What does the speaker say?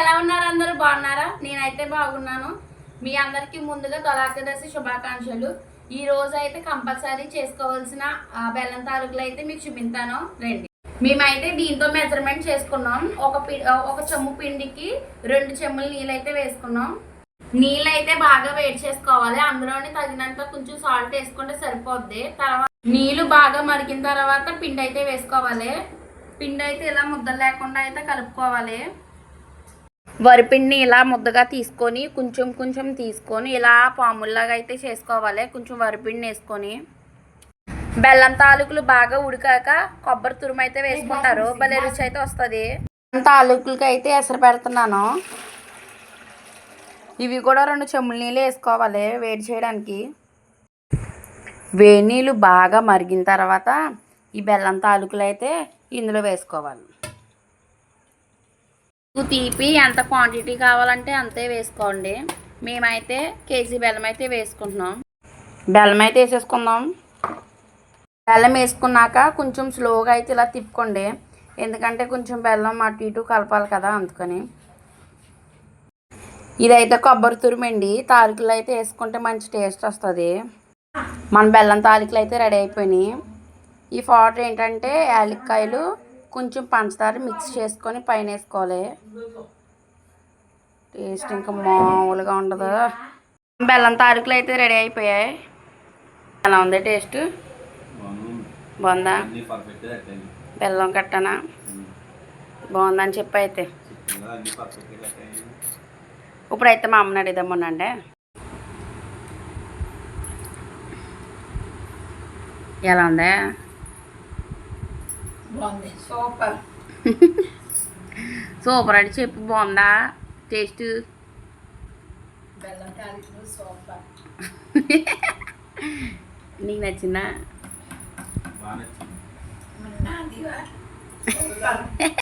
ఎలా ఉన్నారు అందరూ? బాగున్నారా? నేనైతే బాగున్నాను. మీ అందరికీ ముందుగా తొలాకదశి శుభాకాంక్షలు. ఈ రోజు అయితే కంపల్సరీ చేసుకోవాల్సిన బెల్లం తాలూకులు అయితే మీకు చూపించాను రండి. మేమైతే దీంతో మెజర్మెంట్ చేసుకున్నాం. ఒక పి ఒక చెమ్ము పిండికి రెండు చెమ్ములు నీళ్ళు అయితే వేసుకున్నాం. నీళ్ళు అయితే బాగా వేడి చేసుకోవాలి. అందులోనే తగినంత కొంచెం సాల్ట్ వేసుకుంటే సరిపోద్ది. తర్వాత నీళ్ళు బాగా మరిగిన తర్వాత పిండి అయితే వేసుకోవాలి. పిండి అయితే ఇలా ముద్దలు లేకుండా అయితే కలుపుకోవాలి. వరిపిండిని ఇలా ముద్దగా తీసుకొని కొంచెం కొంచెం తీసుకొని ఇలా పాముల్లాగా అయితే చేసుకోవాలి. కొంచెం వరిపిండిని వేసుకొని. బెల్లం తాలూకులు బాగా ఉడికాక కొబ్బరి తురుము అయితే వేసుకుంటారు. భలే రుచి అయితే వస్తుంది. తాలూకులకి అయితే ఎసరు పెడుతున్నాను. ఇవి కూడా రెండు చెమ్ముల నీళ్ళు వేసుకోవాలి వేడి చేయడానికి. వేడి నీళ్ళు బాగా మరిగిన తర్వాత ఈ బెల్లం తాలూకులు అయితే ఇందులో వేసుకోవాలి. తీపి ఎంత క్వాంటిటీ కావాలంటే అంతే వేసుకోండి. మేమైతే కేజీ బెల్లం అయితే వేసుకుంటున్నాం. బెల్లం అయితే వేసేసుకుందాం. బెల్లం వేసుకున్నాక కొంచెం స్లోగా అయితే ఇలా తిప్పుకోండి. ఎందుకంటే కొంచెం బెల్లం అటు ఇటు కలపాలి కదా అందుకని. ఇదైతే కొబ్బరి తురిమండి. తాలికలు అయితే వేసుకుంటే మంచి టేస్ట్ వస్తుంది. మన బెల్లం తాలికలు అయితే రెడీ అయిపోయినాయి. ఈ పౌడర్ ఏంటంటే యాలక్కాయలు కొంచెం పంచదార మిక్స్ చేసుకొని పైన వేసుకోవాలి. టేస్ట్ ఇంకా మామూలుగా ఉండదు. బెల్లం తాలికలు అయితే రెడీ అయిపోయాయి. ఎలా ఉంది టేస్ట్? బాగుందా? బెల్లం కట్టనా? బాగుందని చెప్పి అయితే. ఇప్పుడైతే మా అమ్మని అడిగిదామనండి ఎలా ఉంది? బాగుంది. సూపర్. సూపర్ అని చెప్పు బాగుందా? టేస్ట్? బెల్లం తాలికలు సూపర్. నీకు నచ్చిందా?